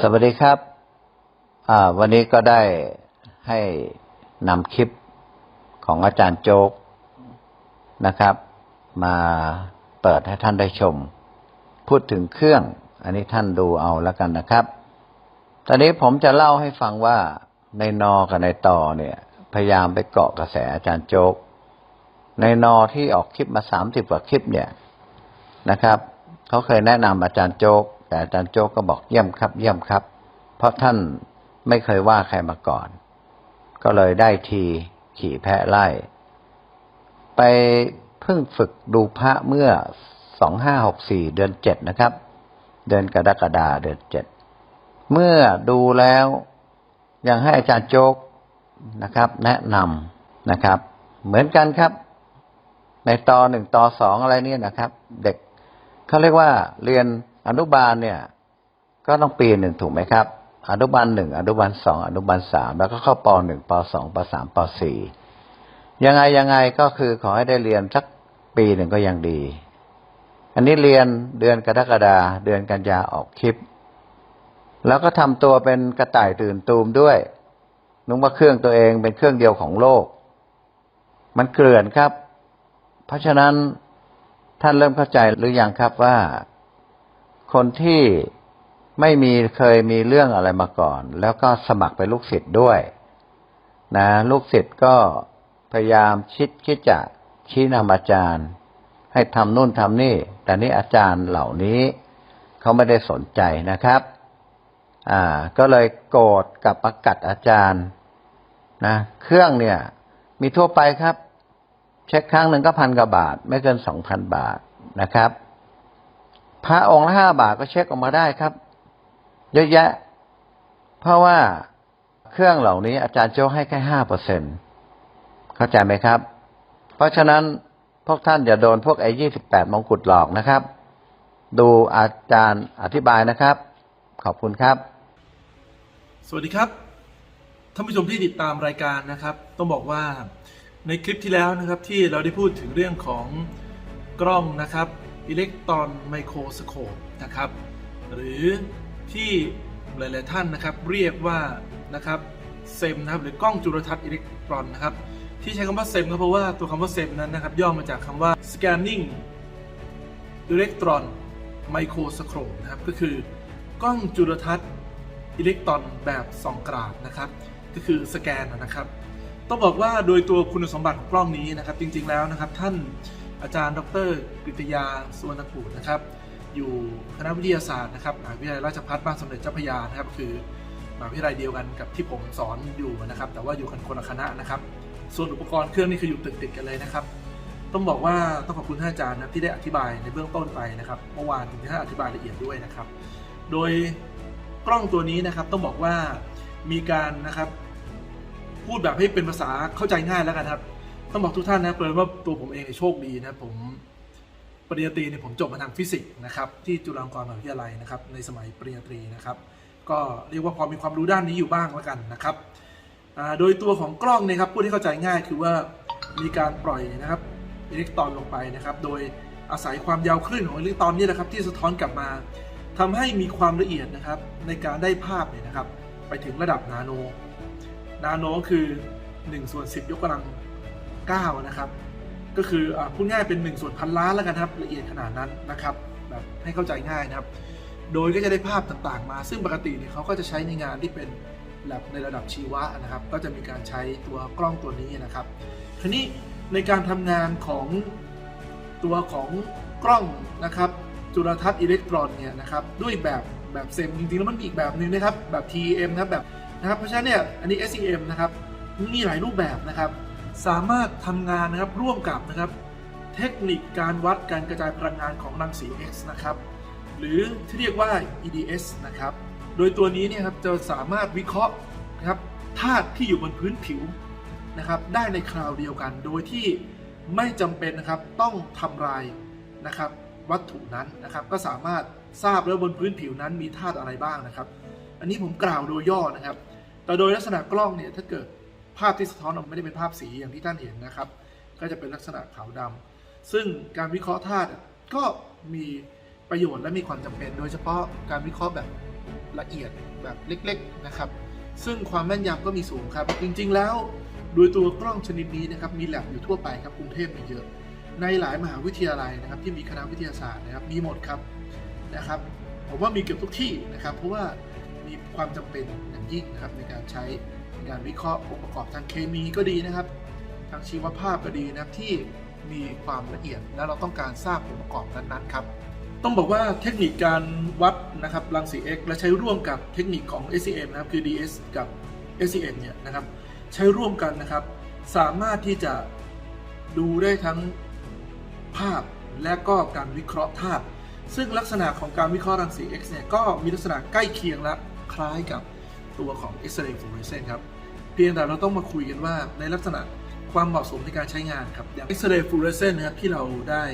สวัสดีครับ วันนี้ก็ได้ให้นำคลิปของอาจารย์โจ๊กนะครับ มาเปิดให้ท่านได้ชม พูดถึงเครื่อง อันนี้ท่านดูเอาแล้วกันนะครับ ตอนนี้ผมจะเล่าให้ฟังว่าในนอกับในต่อเนี่ย พยายามไปเกาะกระแสอาจารย์โจ๊ก ในนอที่ออกคลิปมาสามสิบกว่าคลิปเนี่ยนะครับ เขาเคยแนะนำอาจารย์โจ๊ก แต่อาจารย์โจ๊กก็บอกเยี่ยมครับ เยี่ยมครับ เพราะท่านไม่เคยว่าใครมาก่อน ก็เลยได้ทีขี่แพะไล่ ไปเพิ่งฝึกดูพระเมื่อสองห้าหกสี่เดือนเจ็ดนะครับ เดือนกรกฎาเดือนเจ็ดเมื่อดูแล้วยังให้อาจารย์โจ๊กนะครับ แนะนำนะครับ เหมือนกันครับ ในตอหนึ่งตอสองอะไรเนี่ยนะครับ เด็กเขาเรียกว่าเรียน อนุบาลเนี่ย ก็ต้องปีหนึ่งถูกไหมครับ อนุบาลหนึ่งอนุบาลสองอนุบาลสามแล้วก็เข้าปหนึ่งปสองปสามปสี่ยังไงยังไงก็คือขอให้ได้เรียนสักปีหนึ่งก็ยังดี อันนี้เรียนเดือนกรกฎาเดือนกันยาออกคลิป แล้วก็ทำตัวเป็นกระต่ายตื่นตูมด้วยนึกว่าเครื่องตัวเองเป็นเครื่องเดียวของโลก มันเกลื่อนครับ เพราะฉะนั้นท่านเริ่มเข้าใจหรือยังครับว่า คนที่ไม่มีเคยมีเรื่องอะไรมาก่อน แล้วก็สมัครเป็นลูกศิษย์ด้วย นะ ลูกศิษย์ก็พยายามคิดคิดจะชี้นำอาจารย์ ให้ทำนู่นทำนี่ แต่นี่อาจารย์เหล่านี้เขาไม่ได้สนใจนะครับ อ่า ก็เลยโกรธกับประกัดอาจารย์นะเครื่องเนี่ย มีทั่วไปครับ เช็คครั้งหนึ่งก็พันกว่าบาท ไม่เกินสองพันบาทนะครับ พระองค์ละห้าบาทก็เช็คออกมาได้ครับ เยอะแยะ เพราะว่าเครื่องเหล่านี้อาจารย์โจ้ให้แค่ห้าเปอร์เซ็นเข้าใจไหมครับ เพราะฉะนั้นพวกท่านอย่าโดนพวกไอ้ยี่สิบแปดมงกุฎหลอกนะครับ ดูอาจารย์อธิบายนะครับ ขอบคุณครับ สวัสดีครับท่านผู้ชมที่ติดตามรายการนะครับ ต้องบอกว่าในคลิปที่แล้วนะครับที่เราได้พูดถึงเรื่องของกล้องนะครับ อิเล็กตรอนไมโครสโคปนะครับ หรือที่หลาย ๆ ท่านนะครับ เรียกว่านะครับเซมนะครับหรือกล้องจุลทรรศน์อิเล็กตรอนนะครับที่ใช้คำว่าเซมก็เพราะว่าตัวคำว่าเซมนั้นนะครับ ย่อมาจากคำว่า scanning อิเล็กตรอนไมโครสโคปนะครับก็คือกล้องจุลทรรศน์อิเล็กตรอนแบบส่องกราดนะครับ ก็คือสแกนนะครับ ต้องบอกว่าโดยตัวคุณสมบัติของกล้องนี้นะครับ จริง ๆ แล้วนะครับท่าน อาจารย์ ดรกฤตยาสุวรรณกูนะครับ อยู่คณะวิทยาศาสตร์นะครับมหาวิทยาลัยราชภัฏบ้านสมเด็จเจ้าพระยานะครับ คือมหาวิทยาลัยเดียวกันกับที่ผมสอนอยู่นะครับ แต่ว่าอยู่กันคนละคณะนะครับ ส่วนอุปกรณ์เครื่องนี่คืออยู่ติดๆกันเลยนะครับ ต้องบอกว่าต้องขอบคุณท่านอาจารย์นะที่ได้อธิบายในเบื้องต้นไปนะครับเมื่อวานถึงที่ท่านอธิบายละเอียดด้วยนะครับ โดยกล้องตัวนี้นะครับต้องบอกว่ามีการนะครับ พูดแบบให้เป็นภาษาเข้าใจง่ายแล้วกันครับ ต้องบอกทุกท่านนะเปิดว่าตัวผมเองเนี่ยโชคดีนะผมปริญญาตรีเนี่ยผมจบมาทางฟิสิกส์นะครับที่จุฬาลงกรณ์มหาวิทยาลัยนะครับในสมัยปริญญาตรีนะครับ ก็เรียกว่าพอมีความรู้ด้านนี้อยู่บ้างแล้วกันนะครับโดยตัวของกล้องเนยครับพูดให้เข้าใจง่ายคือว่ามีการปล่อยนะครับอิเล็กตรอนลงไปนะครับ โดยอาศัยความยาวคลื่นของอิเล็กตรอนนี่แหละครับที่สะท้อนกลับมาทำให้มีความละเอียดนะครับ ในการได้ภาพเนี่ยนะครับ ไปถึงระดับนาโน นาโนคือ1ส่วน10 ยกกำลัง 9 นะครับ ก็คืออพูดง่ายเป็น 1 ส่วนพันล้านแล้วกันครับละเอียดขนาดนั้นนะครับแบบให้เข้าใจง่ายนะครับ โดยก็จะได้ภาพต่างๆ มา ซึ่งปกติเนี่ยเขาก็จะใช้ในงานที่เป็นแลบในระดับชีวะนะครับ ก็จะมีการใช้ตัวกล้องตัวนี้นะครับทีนี้ในการทำงานของตัวของกล้องนะครับจุลทรรศน์อิเล็กตรอนเนี่ยนะครับด้วยแบบแบบเซมจริงๆแล้วมันมีอีกแบบหนึ่งนะครับแบบ TEM นะครับแบบนะครับเพราะฉะนั้นเนี่ยอันนี้ SEM นะครับมีหลายรูปแบบนะครับ สามารถทำงานนะครับร่วมกับนะครับเทคนิคการวัดการกระจายพลังงานของรังสี X นะครับหรือที่เรียกว่า EDS นะครับโดยตัวนี้เนี่ยครับจะสามารถวิเคราะห์นะครับธาตุที่อยู่บนพื้นผิวนะครับได้ในคราวเดียวกัน โดยที่ไม่จำเป็นนะครับต้องทำลายนะครับวัตถุนั้นนะครับก็สามารถทราบแล้วบนพื้นผิวนั้นมีธาตุอะไรบ้างนะครับ อันนี้ผมกล่าวโดยย่อนะครับ แต่โดยลักษณะกล้องเนี่ยถ้าเกิด ภาพที่สะท้อนออกมาไม่ได้เป็นภาพสีอย่างที่ท่านเห็นนะครับ ก็จะเป็นลักษณะขาวดำซึ่งการวิเคราะห์ธาตุก็มีประโยชน์และมีความจำเป็น โดยเฉพาะการวิเคราะห์แบบละเอียดแบบเล็กๆนะครับ ซึ่งความแม่นยำก็มีสูงครับ จริงๆแล้วโดยตัวกล้องชนิดนี้นะครับมีแลบอยู่ทั่วไปครับกรุงเทพมีเยอะในหลายมหาวิทยาลัยนะครับที่มีคณะวิทยาศาสตร์นะครับมีหมดครับนะครับผมว่ามีเกือบทุกที่นะครับ เพราะว่ามีความจำเป็นอย่างยิ่งนะครับในการใช้ ในการวิเคราะห์องค์ประกอบทางเคมีก็ดีนะครับ ทางชีวภาพก็ดีนะครับที่มีความละเอียดและเราต้องการทราบองค์ประกอบนั้นๆครับ ต้องบอกว่าเทคนิคการวัดนะครับรังสี X และใช้ร่วมกับเทคนิคของ SCM นะครับคือ DS กับ SCM เนี่ยนะครับใช้ร่วมกันนะครับ สามารถที่จะดูได้ทั้งภาพและก็การวิเคราะห์ธาตุซึ่งลักษณะของการวิเคราะห์รังสี X เนี่ยก็มีลักษณะใกล้เคียงและคล้ายกับ ตัวของ X-ray fluorescence ครับเพียงแต่เราต้องมาคุยกันว่าในลักษณะความเหมาะสมในการใช้งานครับอย่าง X-ray fluorescence นะครับที่เราได้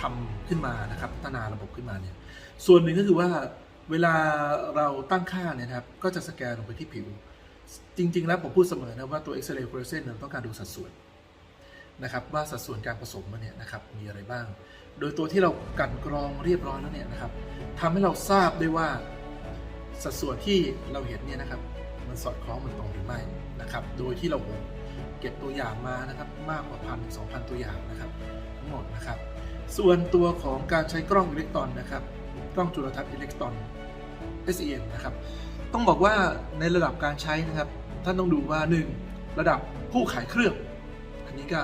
ทำขึ้นมานะครับพัฒนาระบบขึ้นมาเนี่ยส่วนหนึ่งก็คือว่าเวลาเราตั้งค่าเนี่ยนะครับก็จะสแกนลงไปที่ผิว จริง ๆ แล้วผมพูดเสมอนะว่าตัว X-ray fluorescence เซนี่ยต้องการดูสัดส่วนนะครับว่าสัดส่วนการผสมมันเนี่ยนะครับมีอะไรบ้าง โดยตัวที่เรากันกรองเรียบร้อยแล้วเนี่ยนะครับทำให้เราทราบได้ว่า สัดส่วนที่เราเห็นเนี่ยนะครับ มันสอดคล้องมันตรงหรือไม่นะครับ โดยที่เราเก็บตัวอย่างมานะครับมากกว่าพันถึงสองพันตัวอย่างนะครับทั้งหมดนะครับ ส่วนตัวของการใช้กล้องอิเล็กตรอนนะครับกล้องจุลทรรศน์อิเล็กตรอน SEM นะครับต้องบอกว่าในระดับการใช้นะครับ ท่านต้องดูว่า 1. ระดับผู้ขายเครื่อง อันนี้ก็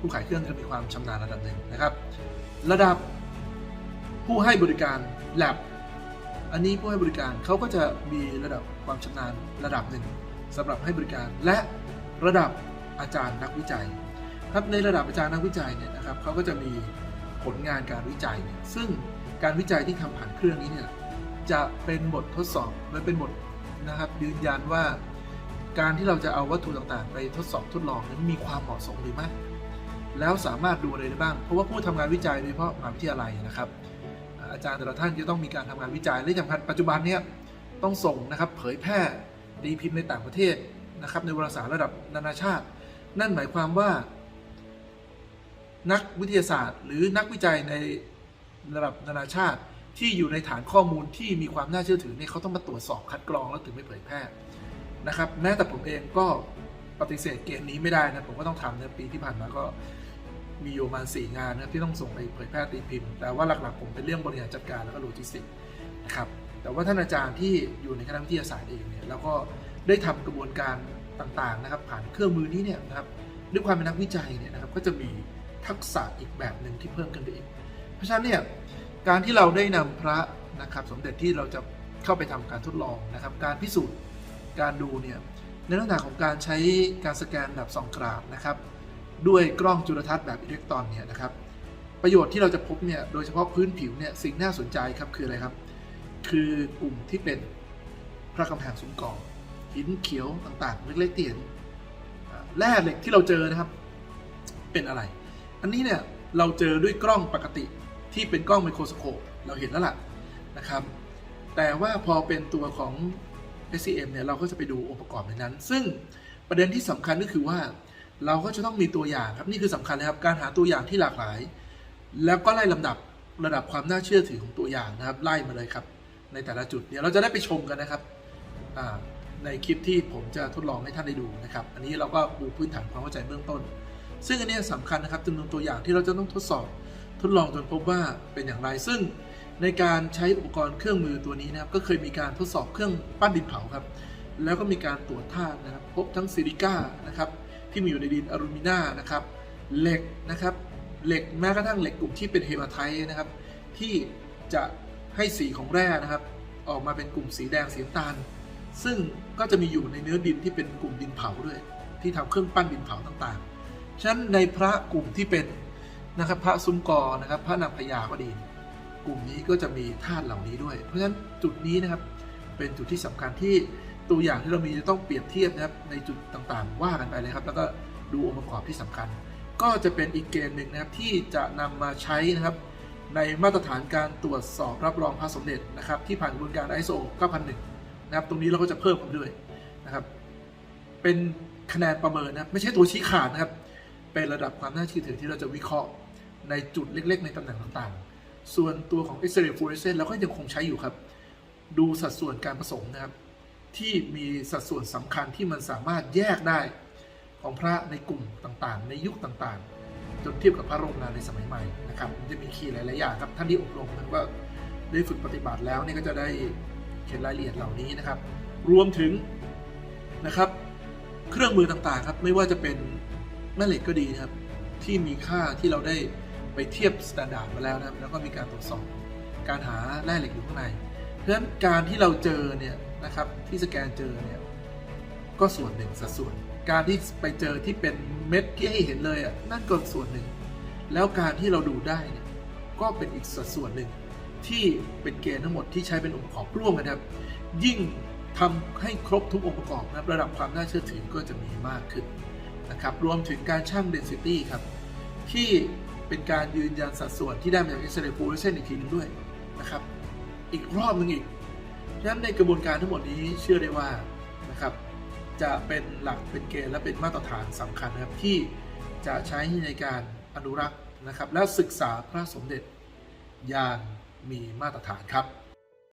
ผู้ขายเครื่องจะมีความชำนาญระดับหนึ่งนะครับ ระดับผู้ให้บริการ lab อันนี้ผู้ให้บริการเขาก็จะมีระดับความชำนาญระดับหนึ่งสำหรับให้บริการและระดับอาจารย์นักวิจัย ครับในระดับอาจารย์นักวิจัยเนี่ยนะครับเขาก็จะมีผลงานการวิจัยเนี่ยซึ่งการวิจัยที่ทำผ่านเครื่องนี้เนี่ยจะเป็นบททดสอบและเป็นบทนะครับยืนยันว่าการที่เราจะเอาวัตถุต่างๆ ไปทดสอบทดลองนั้นมีความเหมาะสมหรือไม่แล้วสามารถดูอะไรได้บ้าง เพราะว่าผู้ทำงานวิจัยโดยเฉพาะมหาวิทยาลัยนะครับ อาจารย์แต่ละท่านจะต้องมีการทำงานวิจัยและสำคัญปัจจุบันเนี้ยต้องส่งนะครับเผยแพร่ตีพิมพ์ในต่างประเทศนะครับในวารสารระดับนานาชาติ นั่นหมายความว่า นักวิทยาศาสตร์ หรือนักวิจัยในระดับนานาชาติที่อยู่ในฐานข้อมูลที่มีความน่าเชื่อถือเนี่ยเขาต้องมาตรวจสอบคัดกรองแล้วถึงไม่เผยแพร่นะครับ แม้แต่ผมเองก็ปฏิเสธเกณฑ์นี้ไม่ได้นะผมก็ต้องทำในปีที่ผ่านมาก็ มีอยู่ประมาณสี่งานนะที่ต้องส่งไปเผยแพร่ตีพิมพ์ แต่ว่าหลักๆผมเป็นเรื่องบริหารจัดการแล้วก็โลจิสติกส์นะครับแต่ว่าท่านอาจารย์ที่อยู่ในคณะวิทยาศาสตร์เองเนี่ยแล้วก็ได้ทำกระบวนการต่างๆนะครับ ผ่านเครื่องมือนี้เนี่ยนะครับด้วยความเป็นนักวิจัยเนี่ยนะครับก็จะมีทักษะอีกแบบหนึ่งที่เพิ่มขึ้นไปอีก เพราะฉะนั้นเนี่ยการที่เราได้นำพระนะครับสมเด็จที่เราจะเข้าไปทำการทดลองนะครับ การพิสูจน์การดูเนี่ยในลักษณะของการใช้การสแกนแบบส่องกราดนะครับ ด้วยกล้องจุลทรรศน์แบบอิเล็กตรอนเนี่ยนะครับประโยชน์ที่เราจะพบเนี่ยโดยเฉพาะพื้นผิวเนี่ยสิ่งน่าสนใจครับคืออะไรครับ คือกลุ่มที่เป็นพระคำแหงซุ้มกองหินเขียวต่างๆ เล็กๆที่เห็นแร่เหล็กที่เราเจอนะครับ เป็นอะไร อันนี้เนี่ยเราเจอด้วยกล้องปกติที่เป็นกล้องไมโครสโคปเราเห็นแล้วล่ะนะครับ แต่ว่าพอเป็นตัวของ SCM เนี่ยเราก็จะไปดูองค์ประกอบในนั้น ซึ่งประเด็นที่สำคัญก็คือว่า เราก็จะต้องมีตัวอย่างครับนี่คือสำคัญนะครับ การหาตัวอย่างที่หลากหลาย แล้วก็ไล่ลำดับระดับความน่าเชื่อถือของตัวอย่างนะครับไล่มาเลยครับ ในแต่ละจุดเดี๋ยวเราจะได้ไปชมกันนะครับในคลิปที่ผมจะทดลองให้ท่านได้ดูนะครับ อันนี้เราก็ปูพื้นฐานความเข้าใจเบื้องต้น ซึ่งอันนี้ยสำคัญนะครับจำนวนตัวอย่างที่เราจะต้องทดสอบ ทดลองจนพบว่าเป็นอย่างไร ซึ่งในการใช้อุปกรณ์เครื่องมือตัวนี้นะครับ ก็เคยมีการทดสอบเครื่องปั้นดินเผาครับ แล้วก็มีการตรวจธาตุนะครับ พบทั้งซิลิก้านะครับ ที่มีอยู่ในดินอลูมิน่านะครับเหล็กนะครับเหล็กแม้กระทั่งเหล็กกลุ่มที่เป็นเฮมาไทต์นะครับ ที่จะให้สีของแร่นะครับ ออกมาเป็นกลุ่มสีแดงสีน้ำตาล ซึ่งก็จะมีอยู่ในเนื้อดินที่เป็นกลุ่มดินเผาด้วย ที่ทำเครื่องปั้นดินเผาต่างๆฉะนั้นในพระกลุ่มที่เป็นนะครับพระซุ้มกอนะครับ พระนางพญาก็ดี กลุ่มนี้ก็จะมีธาตุเหล่านี้ด้วย เพราะฉะนั้นจุดนี้นะครับเป็นจุดที่สำคัญที่ ตัวอย่างที่เรามีจะต้องเปรียบเทียบนะครับในจุดต่างๆ ว่ากันไปเลยครับ แล้วก็ดูองค์ประกอบที่สำคัญ ก็จะเป็นอีกเกณฑ์หนึ่งนะครับที่จะนำมาใช้นะครับ ในมาตรฐานการตรวจสอบรับรองพระสมเด็จนะครับ ที่ผ่านกระบวนการ ISO 9001 นะครับ ตรงนี้เราก็จะเพิ่มขึ้นด้วยนะครับ เป็นคะแนนประเมินนะครับไม่ใช่ตัวชี้ขาดนะครับ เป็นระดับความน่าเชื่อถือที่เราจะวิเคราะห์ในจุดเล็ก ๆ ในตำแหน่งต่างๆ ส่วนตัวของ X-ray fluorescence เราก็ยังคงใช้อยู่ครับ ดูสัดส่วนการผสมนะครับ ที่มีสัดส่วนสำคัญที่มันสามารถแยกได้ของพระในกลุ่มต่างๆ ในยุคต่างๆ จนเทียบกับพระโรงงานในสมัยใหม่นะครับมันจะมีคีย์หลายๆอย่างครับท่านที่อบรมนะว่าได้ฝึกปฏิบัติแล้วนี่ก็จะได้เขียนรายละเอียดเหล่านี้นะครับ รวมถึงนะครับ เครื่องมือต่างๆครับไม่ว่าจะเป็นแม่เหล็กก็ดีนะครับ ที่มีค่าที่เราได้ไปเทียบสแตนดาร์ดมาแล้วนะครับแล้วก็มีการตรวจสอบการหาแร่เหล็กอยู่ข้างใน เพราะฉะนั้นการที่เราเจอเนี่ย นะครับที่สแกนเจอเนี่ยก็ส่วนหนึ่งสัดส่วน การที่ไปเจอที่เป็นเม็ดที่ให้เห็นเลยอะนั่นก็ส่วนหนึ่ง แล้วการที่เราดูได้เนี่ยก็เป็นอีกสัดส่วนหนึ่งที่เป็นเกณฑ์ทั้งหมดที่ใช้เป็นองค์ประกอบร่วมกันครับ ยิ่งทำให้ครบทุกองค์ประกอบนะระดับความน่าเชื่อถือก็จะมีมากขึ้นนะครับรวมถึงการชั่ง density ครับ ที่เป็นการยืนยันสัดส่วนที่ได้มาจาก X-ray fluorescence อีกทีหนึงด้วยนะครับ อีกรอบหนึ่งอีก ฉะนั้นในกระบวนการทั้งหมดนี้เชื่อได้ว่านะครับจะเป็นหลักเป็นเกณฑ์และเป็นมาตรฐานสำคัญนะครับที่จะใช้ในการอนุรักษ์นะครับและศึกษาพระสมเด็จอย่างมีมาตรฐานครับ